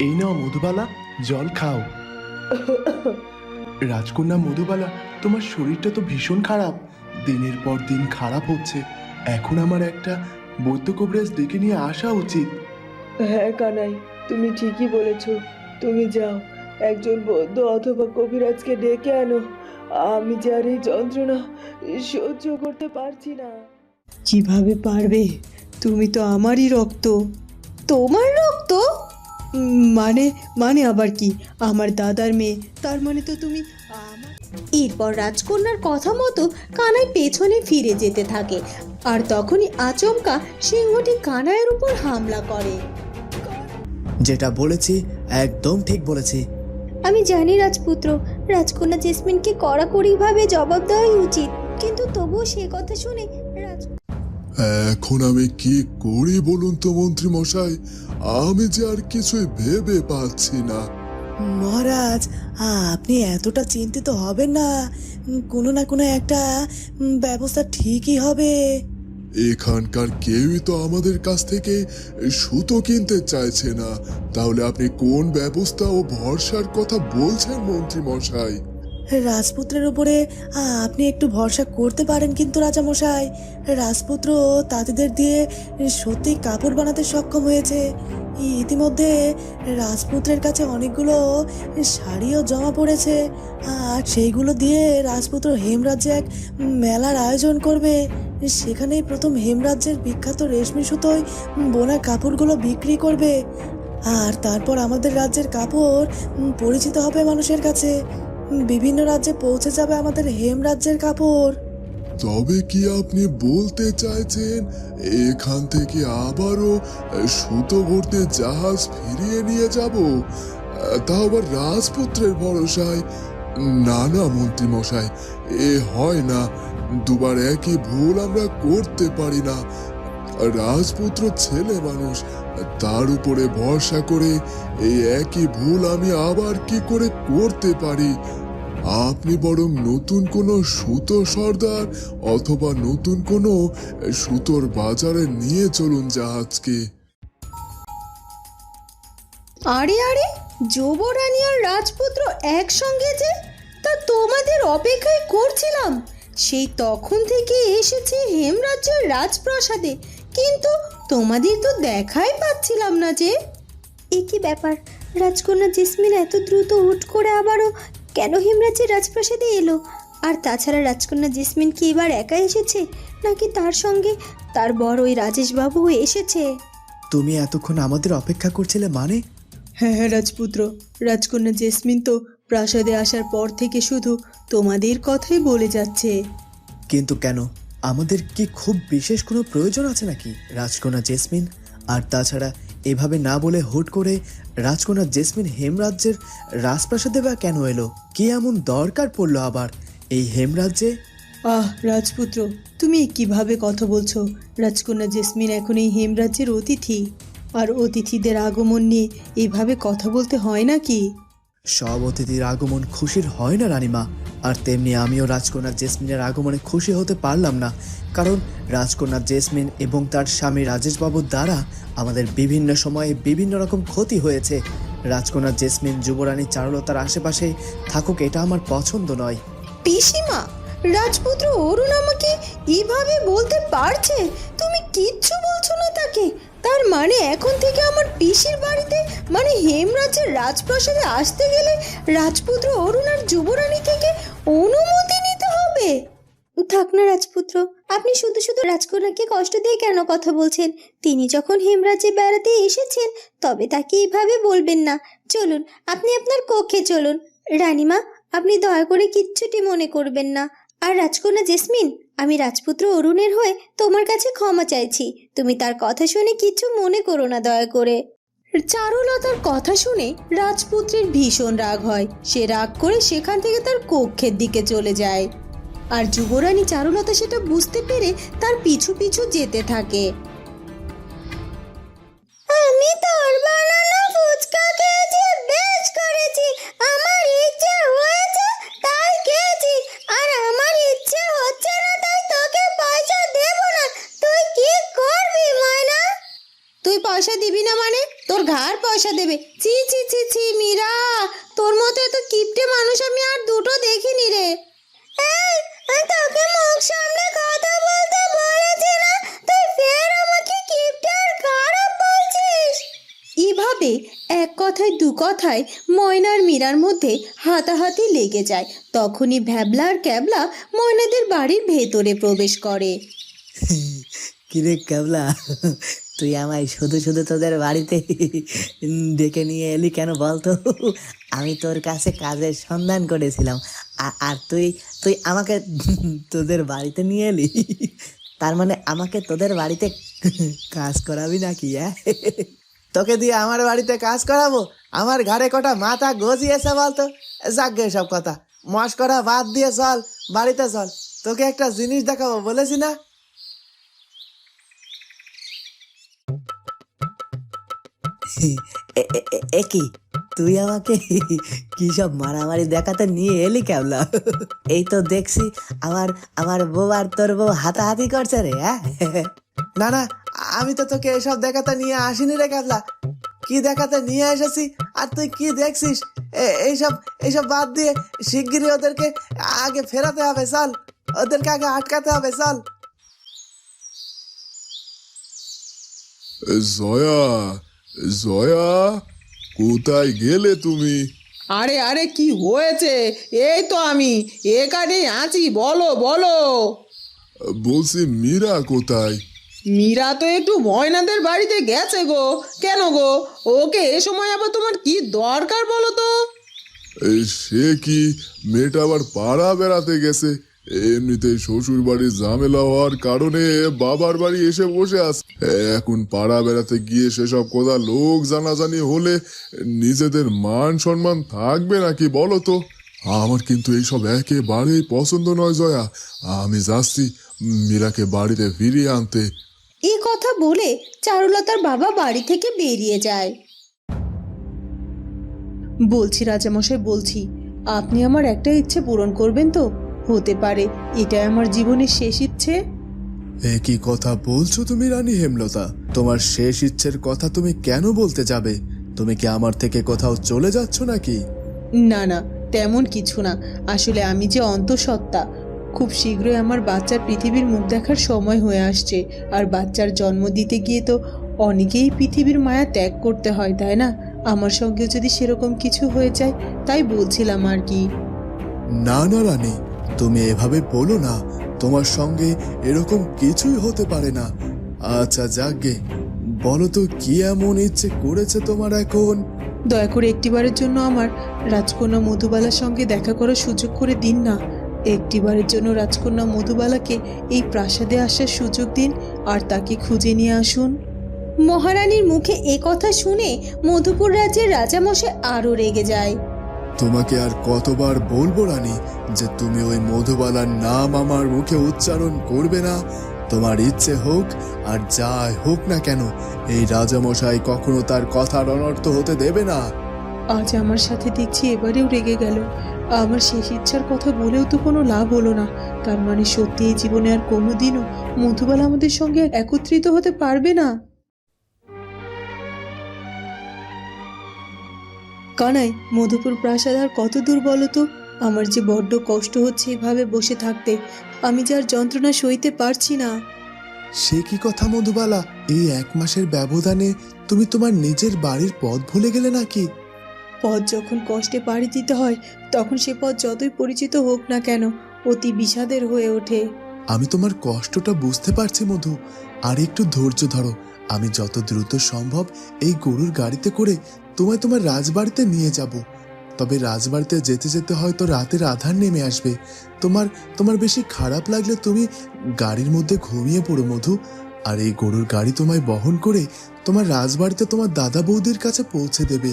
এই নাও মধুবালা জল খাও। রাজকন্যা মধুবালা তোমার শরীরটা তো ভীষণ খারাপ। দিনের পর দিন খারাপ হচ্ছে। এখন আমার একটা বৈদ্য কবিরাজ ডেকে নিয়ে আসা উচিত। হ্যাঁ কানাই তুমি ঠিকই বলেছ। তুমি যাও একজন বৌদ্ধ অথবা কবিরাজকে ডেকে আনো। আমি যে আর এই যন্ত্রণা সহ্য করতে পারছি না। কীভাবে পারবে? তুমি তো আমারই রক্ত। তোমার রক্ত? মানে মানে আবার কি? আমার দাদার মেয়ে। তার মানে তো তুমি এরপর রাজকন্যার কথা মতো কানাই পেছনে ফিরে যেতে থাকে। আর তখনই আচমকা সিংহটি কানাইয়ের উপর হামলা করে। যেটা বলেছি একদম ঠিক বলেছি। আমি জানি রাজপুত্র রাজকন্যা জেসমিনকে কড়াকড়িভাবে জবাব দেওয়াই উচিত। কিন্তু তবুও সে কথা শুনে এখন আমি কি করি বলুন তো মন্ত্রী মশাই আমি যে আর কিছুই ভেবে পাচ্ছি না। মহারাজ আপনি এতটা চিন্তিত হবেন না। কোনো না কোনো একটা ব্যবস্থা ঠিকই হবে। এখানকার কেউই তো আমাদের কাছ থেকে সুতো কিনতে চাইছে না। তাহলে আপনি কোন ব্যবস্থা ও ভরসার কথা বলছেন মন্ত্রী মশাই রাজপুত্রের উপরে আপনি একটু ভরসা করতে পারেন কিন্তু রাজামশাই। রাজপুত্র তাঁতিদের দিয়ে সত্যি কাপড় বানাতে সক্ষম হয়েছে। ইতিমধ্যে রাজপুত্রের কাছে অনেকগুলো শাড়িও জমা পড়েছে। আর সেইগুলো দিয়ে রাজপুত্র হেমরাজ্যে এক মেলার আয়োজন করবে। সেখানেই প্রথম হেমরাজ্যের বিখ্যাত রেশমি সুতোয় বোনা কাপড়গুলো বিক্রি করবে। আর তারপর আমাদের রাজ্যের কাপড় পরিচিত হবে মানুষের কাছে। বিভিন্ন রাজ্যে পৌঁছে যাবে আমাদের হেম রাজ্যের কাপড়। তবে কি আপনি বলতে চাইছেন, এখান থেকে আবারও সুতো ভর্তি জাহাজ ফিরিয়ে নিয়ে যাব? তাও আবার রাজপুত্রের ভরসায়। না না মন্ত্রী মশাই এ হয় না। দুবার একই ভুল আমরা করতে পারি না। রাজপুত্র ছেলে মানুষ, তার উপরে ভরসা করে এই একই ভুল আমি আবার কি করে করতে পারি? আপনি বরং নতুন কোনো সুতো সর্দার অথবা নতুন কোনো সুতোর বাজারে নিয়ে চলুন জাহাজকে। আরে আরে যুবরানী আর রাজপুত্র একসঙ্গে যে? তা তোমাদের অপেক্ষায় করছিলাম। সেই তখন থেকে এসেছি হেমরাজ্যের রাজপ্রাসাদে কিন্তু তোমাদের তো দেখাই পাচ্ছিলাম না যে। এ কি ব্যাপার? রাজকন্যা জেসমিন এত দ্রুত হুট করে আবারও কেন হেমরাজ্যের রাজপ্রাসাদে এলো? আর তাছাড়া রাজকন্যা জেসমিন কি এবার একা এসেছে? নাকি তার সঙ্গে তার বড় ওই রাজেশবাবু এসেছে? তুমি এতক্ষণ আমাদের অপেক্ষা করছিলে মানে? হ্যাঁ হ্যাঁ রাজপুত্র। রাজকন্যা জেসমিন তো প্রাসাদে আসার পর থেকে শুধু তোমাদের কথাই বলে যাচ্ছে। কিন্তু কেন? আমাদের কি খুব বিশেষ কোনো প্রয়োজন আছে নাকি রাজকন্যা জেসমিন? আর তাছাড়া এভাবে না বলে হুট করে রাজকন্যা জেসমিন হেমরাজ্যের রাজপ্রাসাদে বা কেন এলো? কে এমন দরকার পড়ল আবার? এই হেমরাজ্যে? আহ, রাজপুত্র, তুমি কীভাবে কথা বলছো? রাজকন্যা জেসমিন এখন এই হেমরাজ্যের অতিথি। আর অতিথিদের আগমন নিয়ে এভাবে কথা বলতে হয় নাকি? সব অতিথির আগমন খুশির হয় না, রানীমা। আর তেমনি আমিও রাজকন্যা জেসমিনের আগমনে খুশি হতে পারলাম না। কারণ রাজকন্যা জেসমিন এবং তার স্বামী রাজেশবাবুর দ্বারা আমাদের বিভিন্ন সময়ে বিভিন্ন রকম ক্ষতি হয়েছে। রাজকন্যা জেসমিন, যুবরানী, চারুলতার আশেপাশে থাকুক, এটা আমার পছন্দ নয়। পিসিমা, রাজপুত্র অরুণ আমাকে এভাবে বলতে পারছে? তুমি কিচ্ছু বলছো না তাকে। তার মানে এখন থেকে আমার পিসির বাড়িতে মানে হেমরাজের রাজপ্রাসাদে আসতে গেলে রাজপুত্র অরুণ আর যুবরানী থেকে অনুমতি নিতে হবে। থাক না রাজপুত্র, আপনি শুধু শুধু রাজকন্যাকে কষ্ট দিয়ে কেন কথা বলছেন? তিনি যখন হেমরাজে বেড়াতে এসেছেন, তবে তাকে এভাবে বলবেন না। চলুন, আপনি আপনার কক্ষে চলুন। রানীমা, আপনি দয়া করে কিচ্ছুটি মনে করবেন না। আর রাজকন্যা জেসমিন আমি রাজপুত্র অরুণের হয়ে তোমার কাছে ক্ষমা চাইছি। তুমি তার কথা শুনে কিছু মনে করো না দয়া করে। চারুলতার কথা শুনে রাজপুত্রের ভীষণ রাগ হয়। সে রাগ করে সেখান থেকে তার কক্ষের দিকে চলে যায়। আর যুবরানী চারুলতা সেটা বুঝতে পেরে তার পিছু পিছু যেতে থাকে। পয়সা দেবে। চি চি চি চি মীরা, তোর মতো এত কিপটে মানুষ আমি আর দুটো দেখিনি রে। তোকে মুখ সামনে কথা বলতে বলেছি না, তুই ফের আমাকে কিপটে আর খারাপ বলছিস। এভাবে এক কথায়, দু কথায় ময়নার মীরার মধ্যে হাতাহাতি লেগে যায়। তখনই ভ্যাবলা আর ক্যাবলা ময়নাদের বাড়ির ভেতরে প্রবেশ করে। কিরে ক্যাবলা তুই আমায় শুধু শুধু তোদের বাড়িতে ডেকে নিয়ে এলি কেন বলতো? আমি তোর কাছে কাজের সন্ধান করেছিলাম। আর তুই তুই আমাকে তোদের বাড়িতে নিয়ে এলি? তার মানে আমাকে তোদের বাড়িতে কাজ করাবি নাকি হ্যাঁ তোকে দিয়ে আমার বাড়িতে কাজ করাবো? আমার ঘাড়ে কটা মাথা গজিয়েছে বলতো? যাক গে সব কথা। মস্করা বাদ দিয়ে চল, বাড়িতে চল। তোকে একটা জিনিস দেখাবো, বলেছি না? এ- এ- এ- এ কি? তুই আমাকে কি সব মারামারি দেখাতে নিয়ে এলি কেবলা? এই তো দেখছি আমার আমার বউ আর তোর বউ হাতাহাতি করছে রে হ্যাঁ? না না আমি তো তোকে এসব দেখাতে নিয়ে আসিনি রে কেবলা। কি দেখাতে নিয়ে এসেছি আর তুই কি দেখছিস? এ- এইসব এইসব বাদ দিয়ে শিগগিরই ওদেরকে আগে ফেরাতে হবে চল। ওদেরকে আগে আটকাতে হবে চল। জয়া জয়া কোথায় গেলে তুমি? আরে আরে কি হয়েছে? এই তো আমি। এখানেই আছি বলো বলো। বলছি মীরা কোথায়? মীরা তো একটু ময়নাদের বাড়িতে গেছে গো। কেন গো? ওকে এ সময় আবার তোমার কি দরকার বলো তো? এই সে কি? মেয়েটা আবার পাড়া বেড়াতে গেছে। এমনিতেই শ্বশুর বাড়ির ঝামেলা হওয়ার কারণে বাবার বাড়ি এসে বসে আছে। এখন পাড়া বেড়াতে গিয়ে সেসব কথা লোক জানাজানি হলে নিজেদের মান সম্মান থাকবে নাকি বলো তো? আমার কিন্তু এইসব একেবারেই পছন্দ নয় জয়া। আমি যাচ্ছি মীরাকে বাড়িতে ফিরিয়ে আনতে। এই কথা বলে চারুলতার বাবা বাড়ি থেকে বেরিয়ে যায়। বলছি রাজামশাই, বলছি, আপনি আমার একটা ইচ্ছে পূরণ করবেন তো? হতে পারে। এটাই আমার জীবনের শেষ ইচ্ছে। এ কি কথা বলছো তুমি রানী হেমলতা? তোমার শেষ ইচ্ছের কথা তুমি কেন বলতে যাবে? তুমি কি আমার থেকে কোথাও চলে যাচ্ছ নাকি? না না তেমন কিছু না। আসলে আমি যে অন্তঃসত্ত্বা খুব শীঘ্রই আমার বাচ্চার পৃথিবীর মুখ দেখার সময় হয়ে আসছে। আর বাচ্চার জন্ম দিতে গিয়ে তো অনেকেই পৃথিবীর মায়া ত্যাগ করতে হয় তাই না? আমার সঙ্গে যদি সেরকম কিছু হয়ে যায় তাই বলছিলাম আর কি। না না রানী। তুমি এভাবে বলো না তোমার সঙ্গে এরকম কিছুই হতে পারে না। আচ্ছা যাকগে বলো তো কি এমন ইচ্ছে করেছে তোমার এখন? দয়া করে একটিবারের জন্য আমার রাজকন্যা মধুবালার সঙ্গে দেখা করার সুযোগ করে দিন না। একটিবারের জন্য রাজকন্যা মধুবালাকে এই প্রাসাদে আসার সুযোগ দিন আর তাকে খুঁজে নিয়ে আসুন। মহারানীর মুখে এ কথা শুনে মধুপুর রাজ্যের রাজামশাই আরও রেগে যায়। তোমাকে আর কতবার বলব, রানী, যে তুমি ওই মধুবালার নাম আমার মুখে উচ্চারণ করবে না। তোমার ইচ্ছে হোক আর যাই হোক না কেন, এই রাজামশাই কখনো তার কথার অনর্থ হতে দেবে না। আজ আমার সাথে দেখছি এবারেও রেগে গেল। আমার শেষ ইচ্ছার কথা বলেও তো কোনো লাভ হলো না। তার মানে সত্যি এই জীবনে আর কোনোদিনও মধুবালা আমাদের সঙ্গে একত্রিত হতে পারবে না। কানাই মধুপুর প্রাসাদ আর কত দূর বলো তো? আমার যে বড্ড কষ্ট হচ্ছে এভাবে বসে থাকতে। আমি যে আর যন্ত্রণা সইতে পারছি না। সে কি কথা মধুবালা? এই এক মাসের ব্যবধানে তুমি তোমার নিজের বাড়ির পথ ভুলে গেলে নাকি? পথ যখন কষ্টে পাড়ি দিতে হয় তখন সে পথ যতই পরিচিত হোক না কেন অতি বিষাদের হয়ে ওঠে। আমি তোমার কষ্টটা বুঝতে পারছি মধু। আর একটু ধৈর্য ধরো। আমি যত দ্রুত সম্ভব এই গরুর গাড়িতে করে তোমায় তোমার রাজবাড়িতে নিয়ে যাব। তবে রাজবাড়িতে যেতে যেতে হয়তো রাতের আধার নেমে আসবে। তোমার তোমার বেশি খারাপ লাগলে তুমি গাড়ির মধ্যে ঘুমিয়ে পড়ো, মধু। আর এই গরুর গাড়ি তোমায় বহন করে তোমার রাজবাড়িতে তোমার দাদা বৌদির কাছে পৌঁছে দেবে।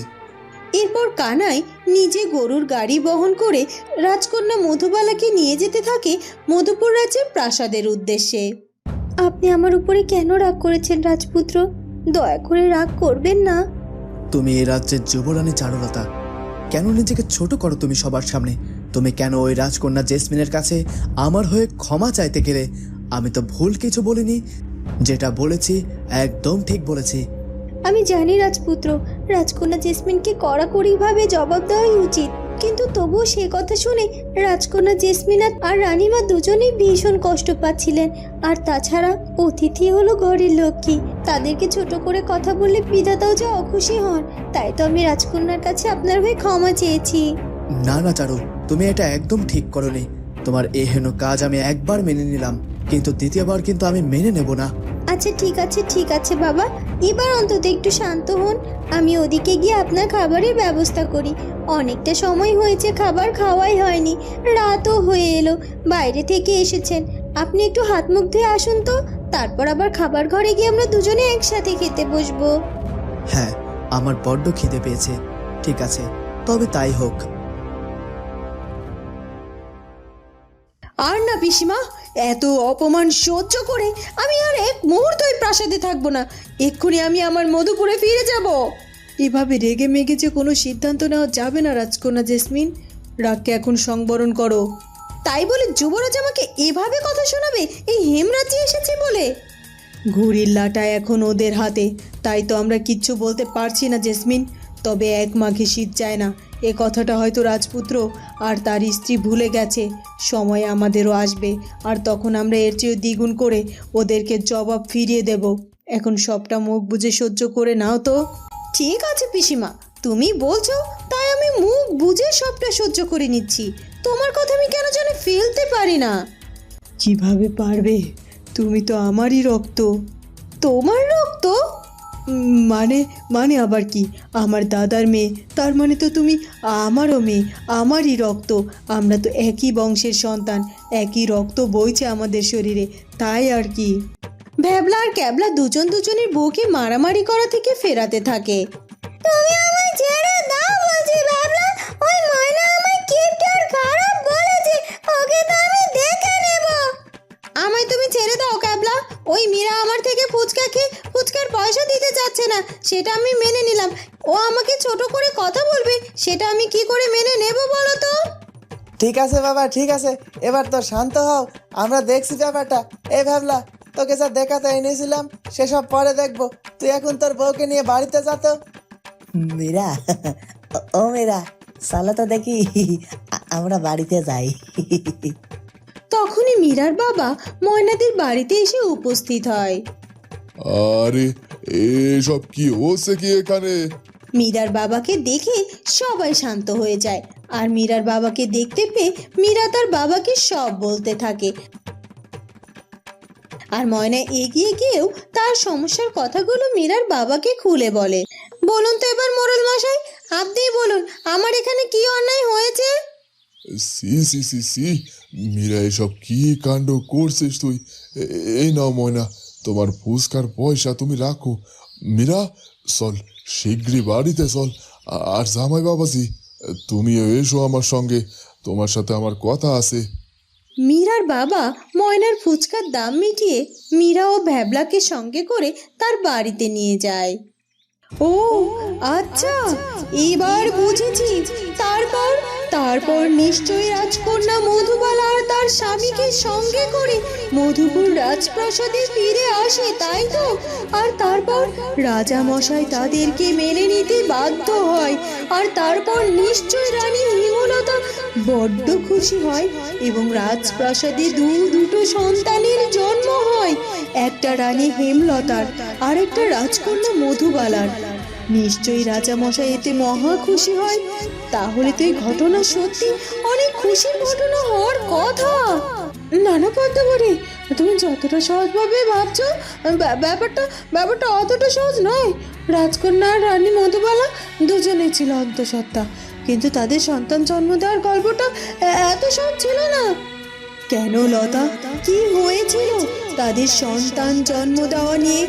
এরপর কানাই নিজে গরুর গাড়ি বহন করে রাজকন্যা মধুবালাকে নিয়ে যেতে থাকে মধুপুর রাজ্যের প্রাসাদের উদ্দেশ্যে। আপনি আমার উপরে কেন রাগ করেছেন রাজপুত্র? দয়া করে রাগ করবেন না। তুমি এই রাজ্যের যুবরানী চারুলতা কেন নিজেকে ছোট করো তুমি সবার সামনে? তুমি কেন ওই রাজকন্যা জেসমিনের কাছে আমার হয়ে ক্ষমা চাইতে গেলে? আমি তো ভুল কিছু বলিনি। যেটা বলেছি একদম ঠিক বলেছি। আমি জানি রাজপুত্র রাজকন্যা জেসমিনকে কড়াকড়িভাবে জবাব দেওয়াই উচিত। কিন্তু তবুও সে কথা শুনে রাজকন্যা জেসমিনা আর রানীমা দুজনেই ভীষণ কষ্ট পাচ্ছিলেন। আর তাছাড়া অতিথি হলো ঘরের লক্ষ্মী। তাদেরকে ছোট করে কথা বললে বিধাতাও যে অখুশি হন, তাই তো আমি রাজকন্যার কাছে আপনার হয়ে ক্ষমা চেয়েছি। না না, চারু, তুমি এটা একদম ঠিক করনি। তোমার এহেন কাজ আমি একবার মেনে নিলাম, কিন্তু দ্বিতীয়বার কিন্তু আমি মেনে নেব না। আচ্ছা ঠিক আছে ঠিক আছে বাবা। এবার অন্তত একটু শান্ত হন। আমি ওদিকে গিয়ে আপনার খাবারের ব্যবস্থা করি। অনেকটা সময় হয়েছে খাবার খাওয়াই হয়নি। রাতও হয়ে এলো বাইরে থেকে এসেছেন। আপনি একটু হাত মুখ ধুয়ে আসুন তো তারপর আবার খাবার ঘরে গিয়ে আমরা দুজনে একসাথে খেতে বসবো। হ্যাঁ আমার বড্ড খিদে পেয়েছে। ঠিক আছে তবে তাই হোক। আর না পিসিমা এত অপমান সহ্য করে আমি আর এক মুহূর্ত ওই প্রাসাদে থাকব না। এক্ষুনি আমি আমার মধুপুরে ফিরে যাব। এভাবে রেগে মেগে যে কোনো সিদ্ধান্ত নেওয়া যাবে না, রাজকন্যা জেসমিন। রাগকে এখন সংবরণ করো। তাই বলে যুবরাজ আমাকে এভাবে কথা শোনাবে? এই হেমরাজি এসেছে বলে। ঘুড়ির লাটা এখন ওদের হাতে। তাই তো আমরা কিচ্ছু বলতে পারছি না, জেসমিন। তবে এক মাঘে শীত যায় না। এ কথাটা হয়তো রাজপুত্র আর তার স্ত্রী ভুলে গেছে। সময় আমাদেরও আসবে আর তখন আমরা এর চেয়ে দ্বিগুণ করে ওদেরকে জবাব ফিরিয়ে দেব। এখন সবটা মুখ বুজে সহ্য করে নাও তো। ঠিক আছে পিসিমা তুমি বলছো তাই আমি মুখ বুঝে সবটা সহ্য করে নিচ্ছি। তোমার কথা আমি কেন জানি ফেলতে পারি না। কীভাবে পারবে? তুমি তো আমারই রক্ত। তোমার রক্ত? মানে মানে আবার কি? আমার দাদার মেয়ে। তার মানে তো তুমি আমারও মেয়ে, আমারই রক্ত। আমরা তো একই বংশের সন্তান, একই রক্ত বইছে আমাদের শরীরে, তাই আর কি? ভ্যাবলা আর ক্যাবলা দুজন দুজনের বউকে মারামারি করা থেকে ফেরাতে থাকে। আমায় তুমি ছেড়ে দাও ক্যাবলা, ওই মীরা আমার থেকে ফুচকা খেয়ে না সেটা আমি মেনে নিলাম। ও আমাকে ছোট করে কথা বলবে সেটা আমি কি করে মেনে নেব বলো তো? ঠিক আছে বাবা ঠিক আছে। এবার তো শান্ত হও। আমরা দেখছি ব্যাপারটা। এই ভাবলা তোকে যা দেখাতে এনেছিলাম সেসব পরে দেখব। তুই এখন তোর বউকে নিয়ে বাড়িতে যা তো। মীরা ও- মীরা চলো তো দেখি। আমরা বাড়িতে যাই। তখনই মীরার বাবা ময়নাদের বাড়িতে এসে উপস্থিত হয়। আরে এসব কি হচ্ছে কি এখানে? মীরার বাবাকে দেখে সবাই শান্ত হয়ে যায়। আর মীরার বাবাকে দেখতে পেয়ে মীরা তার বাবাকে সব বলতে থাকে। আর ময়না এগিয়ে গিয়েও তার সমস্যার কথাগুলো মীরার বাবাকে খুলে বলে। বলুন তো এবার মোরল মশাই আপনিই বলুন আমার এখানে কি অন্যায় হয়েছে? সি সি সি সি মীরা এসব কি কাণ্ড করছিস তুই? এই নাও ময়না তোমার ফুসকার পয়সা তুমি রাখো। মীরা, চল শীঘ্রই বাড়িতে চল। আর জামাই বাবাজি, তুমিও এসো আমার সঙ্গে। তোমার সাথে আমার কথা আছে। মীরার বাবা ময়নার ফুচকার দাম মিটিয়ে মীরা ও ভ্যাবলাকে সঙ্গে করে তার বাড়িতে নিয়ে যায়। ও আচ্ছা এবার বুঝেছি। তারপর তারপর নিশ্চয়ই রাজকন্যা মধুবালা আর তার স্বামীকে সঙ্গে করে মধুপুর রাজপ্রাসাদে ফিরে আসে, তাই তো? আর তারপর রাজা মশাই তাদেরকে মেনে নিতে বাধ্য হয়। আর তারপর নিশ্চয় রানী হিমলতা বড্ড খুশি হয় এবং রাজপ্রাসাদে দু দুটো সন্তানের জন্ম হয়, একটা রানী হেমলতার আর একটা রাজকন্যা মধুবালার। নিশ্চয়ই রাজামশাই এতে মহা খুশি হয়। তাহলে তো এই ঘটনা সত্যি অনেক খুশির ঘটনা হওয়ার কথা। নানা পদ্মাবরী তুমি যতটা সহজভাবে ভাবছ, ব্যা- ব্যাপারটা ব্যাপারটা অতটা সহজ নয়। রাজকন্যা আর রানী মধুবালা দুজনেই ছিল অন্তঃসত্ত্বা। কিন্তু তাদের সন্তান জন্ম দেওয়ার গল্পটা এত সহজ ছিল না। কেন লতা? কি হয়েছিল? তাদের সন্তান জন্ম দেওয়া নিয়ে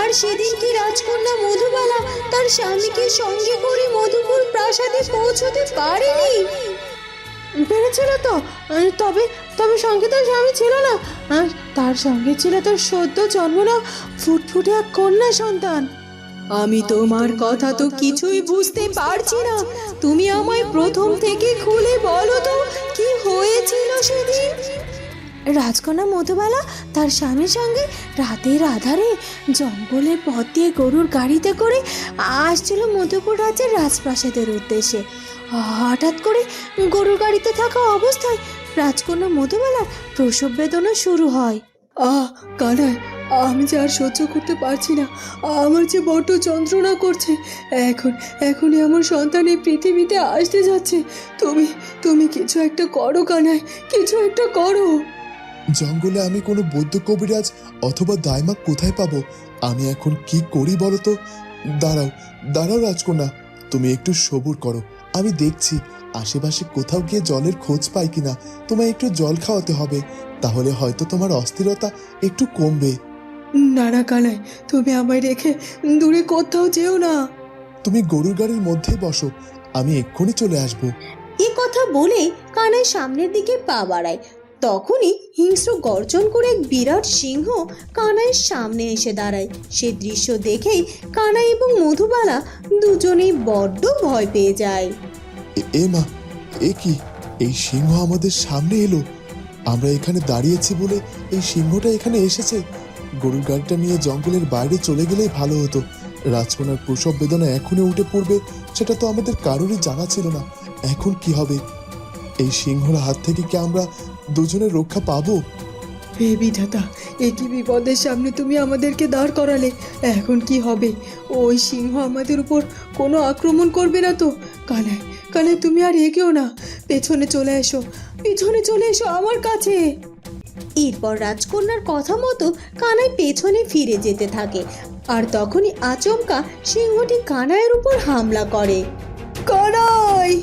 আর সেদিন কি রাজকন্যা মধুবালা তার স্বামীকে সঙ্গে করে মধুপুর প্রাসাদে পৌঁছতে পারেনি। পেরেছিল তো? তবে তবে সঙ্গে তার স্বামী ছিল না। আর তার সঙ্গে ছিল তার সদ্য জন্মনা ফুটফুটে এক কন্যা সন্তান। আমি তোমার কথা তো কিছুই বুঝতে পারছি না। তুমি আমায় প্রথম থেকে খুলে বলো তো কি হয়েছিল সেদিন? রাজকন্যা মধুবালা তার স্বামীর সঙ্গে রাতের আধারে জঙ্গলের পথ দিয়ে গরুর গাড়িতে করে আসছিল মধুপুর রাজ্যের রাজপ্রাসাদের উদ্দেশ্যে। হঠাৎ করে গরুর গাড়িতে থাকা অবস্থায় রাজকন্যা মধুবালার প্রসব বেদনা শুরু হয়। আহ, কানাই, আমি যে আর সহ্য করতে পারছি না। আমার যে বড্ড যন্ত্রণা করছে। এখন, এখনই আমার সন্তান এই পৃথিবীতে আসতে যাচ্ছে। তুমি তুমি কিছু একটা করো কানায় কিছু একটা করো। জঙ্গলে আমি কোনো বৌদ্ধ কবিরাজ অথবা দায়মা কোথায় পাবো? আমি এখন কি করি বলো তো? দাঁড়াও দাঁড়াও রাজকন্যা তুমি একটু সবুর করো। আমি দেখছি আশেপাশে কোথাও গিয়ে জলের খোঁজ পাই কিনা। তোমায় একটু জল খাওয়াতে হবে তাহলে হয়তো তোমার অস্থিরতা একটু কমবে। না না কানাই তুমি আমায় রেখে দূরে কোথাও যেও না। তুমি গরুর গাড়ির মধ্যেই বসো আমি এক্ষুনি চলে আসব। এ কথা বলে কানাই সামনের দিকে পা বাড়ায়। তখনই হিংস্র গর্জন করে এক বিরাট সিংহ কানাইয়ের সামনে এসে দাঁড়ায়। সে দৃশ্য দেখেই কানাই এবং মধুবালা দুজনেই বড্ড ভয় পেয়ে যায়। এ- মা, এ কি? এই সিংহ আমাদের সামনে এলো। আমরা এখানে দাঁড়িয়েছি বলে এই সিংহটা এখানে এসেছে। গরুর গাড়িটা নিয়ে জঙ্গলের বাইরে চলে গেলেই ভালো হতো। রাজকন্যার প্রসব বেদনা এখনই উঠে পড়বে, সেটা তো আমাদের কারোরই জানা ছিল না। এখন কি হবে? এই সিংহর হাত থেকে কি আমরা দুজনের রক্ষা পাবো? হে বিধাতা একই বিপদের সামনে তুমি আমাদেরকে দাঁড় করালে এখন কি হবে? ওই সিংহ আমাদের উপর কোনো আক্রমণ করবে না তো? কানাই কানাই তুমি আর এগেও না। পেছনে চলে এসো পেছনে চলে এসো আমার কাছে। এরপর রাজকন্যার কথা মতো কানাই পেছনে ফিরে যেতে থাকে। আর তখনই আচমকা সিংহটি কানাইয়ের উপর হামলা করে। কানাই!